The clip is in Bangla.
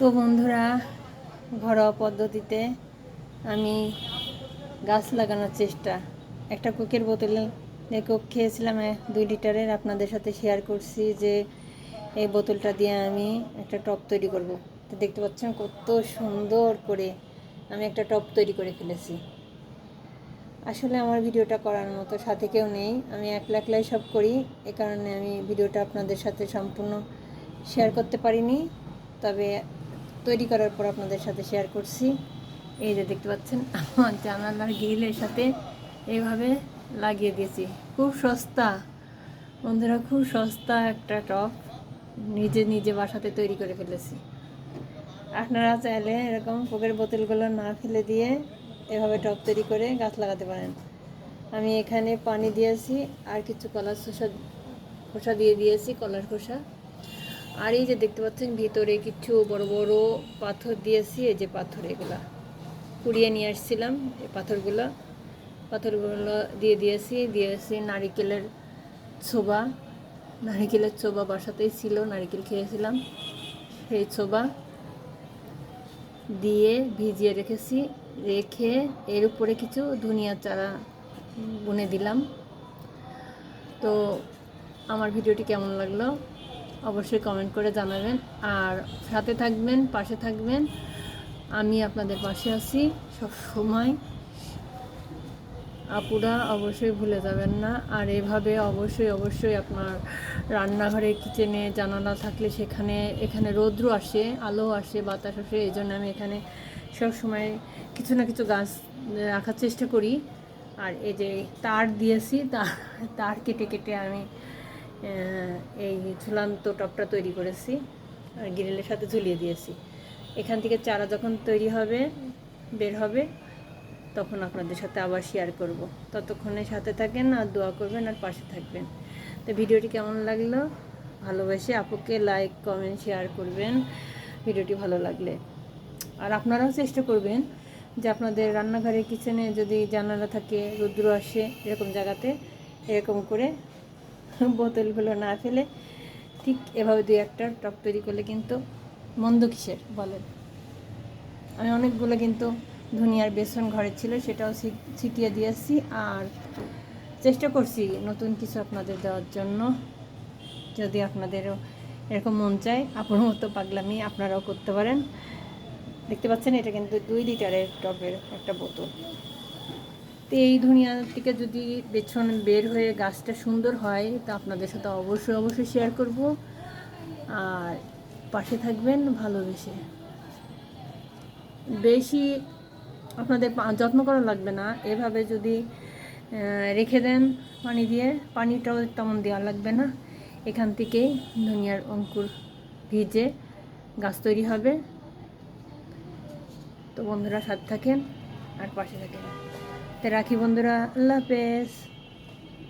তো বন্ধুরা, ঘরোয়া পদ্ধতিতে আমি গাছ লাগানোর চেষ্টা। একটা কোকের বোতলে কোক খেয়েছিলাম দুই লিটারের। আপনাদের সাথে শেয়ার করছি যে এই বোতলটা দিয়ে আমি একটা টপ তৈরি করব। তো দেখতে পাচ্ছেন কত সুন্দর করে আমি একটা টপ তৈরি করে ফেলেছি। আসলে আমার ভিডিওটা করার মতো সাথে কেউ নেই। আমি একলা একলাই সব করি, এ কারণে আমি ভিডিওটা আপনাদের সাথে সম্পূর্ণ শেয়ার করতে পারিনি। তবে তৈরি করার পর আপনাদের সাথে শেয়ার করছি। এই যে দেখতে পাচ্ছেন, আমার জানালার গ্রিলের সাথে এইভাবে লাগিয়ে দিয়েছি। খুব সস্তা। বন্ধুরা, খুব সস্তা একটা টপ নিজে নিজে বাসাতে তৈরি করে ফেলেছি। আপনারা চাইলে এরকম পোকের বোতলগুলো না ফেলে দিয়ে এভাবে টব তৈরি করে গাছ লাগাতে পারেন। আমি এখানে পানি দিয়েছি আর কিছু কলার খোসা খোসা দিয়ে দিয়েছি, কলার খোসা। আর এই যে দেখতে পাচ্ছেন, ভিতরে কিছু বড় বড় পাথর দিয়েছি, এই যে পাথর এগুলা। কুড়িয়ে নিয়ে আসছিলাম এই পাথরগুলো। পাথরগুলো দিয়ে দিয়েছি দিয়েছি নারিকেলের ছোবা। নারিকেলের ছোবা বাসাতেই ছিল, নারিকেল খেয়েছিলাম। সেই ছোবা দিয়ে ভিজিয়ে রেখেছি, রেখে এর উপরে কিছু ধনিয়া চারা বুনে দিলাম। তো আমার ভিডিওটি কেমন লাগল? অবশ্যই কমেন্ট করে জানাবেন। আর সাথে থাকবেন, পাশে থাকবেন। আমি আপনাদের পাশে আছি সব সময়। আপুরা অবশ্যই ভুলে যাবেন না। আর এভাবে অবশ্যই অবশ্যই আপনার রান্নাঘরে কিচেনে জানালা থাকলে সেখানে, এখানে রৌদ্র আসে, আলো আসে, বাতাস আসে, এই জন্য আমি এখানে সব সময় কিছু না কিছু গাছ রাখার চেষ্টা করি। আর এই যে তার দিয়েছি তার তার কেটে কেটে আমি এই ঝুলান্ত টপটা তৈরি করেছি আর গ্রিলের সাথে ঝুলিয়ে দিয়েছি। এখান থেকে চারা যখন তৈরি হবে, বের হবে, তখন আপনাদের সাথে আবার শেয়ার করব। ততক্ষণে সাথে থাকেন আর দোয়া করবেন আর পাশে থাকবেন। তো ভিডিওটি কেমন লাগল? ভালোবেসে আপুকে লাইক কমেন্ট শেয়ার করবেন। ভিডিওটি ভালো লাগলে। আর আপনারাও চেষ্টা করবেন যে আপনাদের রান্নাঘরে কিচেনে যদি জানালা থাকে, রুদ্র আসে এরকম জায়গাতে, এরকম করে বোতলগুলো না ফেলে ঠিক এভাবে দুই একটা টপ তৈরি করলে কিন্তু মন্দ কিসের বলেন? আমি অনেকগুলো কিন্তু ধনিয়ার বেসন ঘরে ছিল, সেটাও ছিটিয়ে দিয়েছি আর চেষ্টা করছি নতুন কিছু আপনাদের দেওয়ার জন্য। যদি আপনাদেরও এরকম মন চায়, আপনার মতো পাগলামি আপনারাও করতে পারেন। দেখতে পাচ্ছেন, এটা কিন্তু দুই লিটারের টবের একটা বোতল। তো এই ধনিয়া থেকে যদি বেছন বের হয়ে গাছটা সুন্দর হয়, তা আপনাদের সাথে অবশ্যই অবশ্যই শেয়ার করব। আর পাশে থাকবেন ভালোবেসে। বেশি আপনাদের যত্ন করা লাগবে না। এভাবে যদি রেখে দেন পানি দিয়ে, পানিটাও তেমন দেওয়া লাগবে না। এখান থেকেই ধনিয়ার অঙ্কুর ভিজে গাছ তৈরি হবে। তো বন্ধুরা সাথে থাকেন আর পাশে থাকেন। তো রাখি বন্ধুরা আল্লাহ হাফেজ।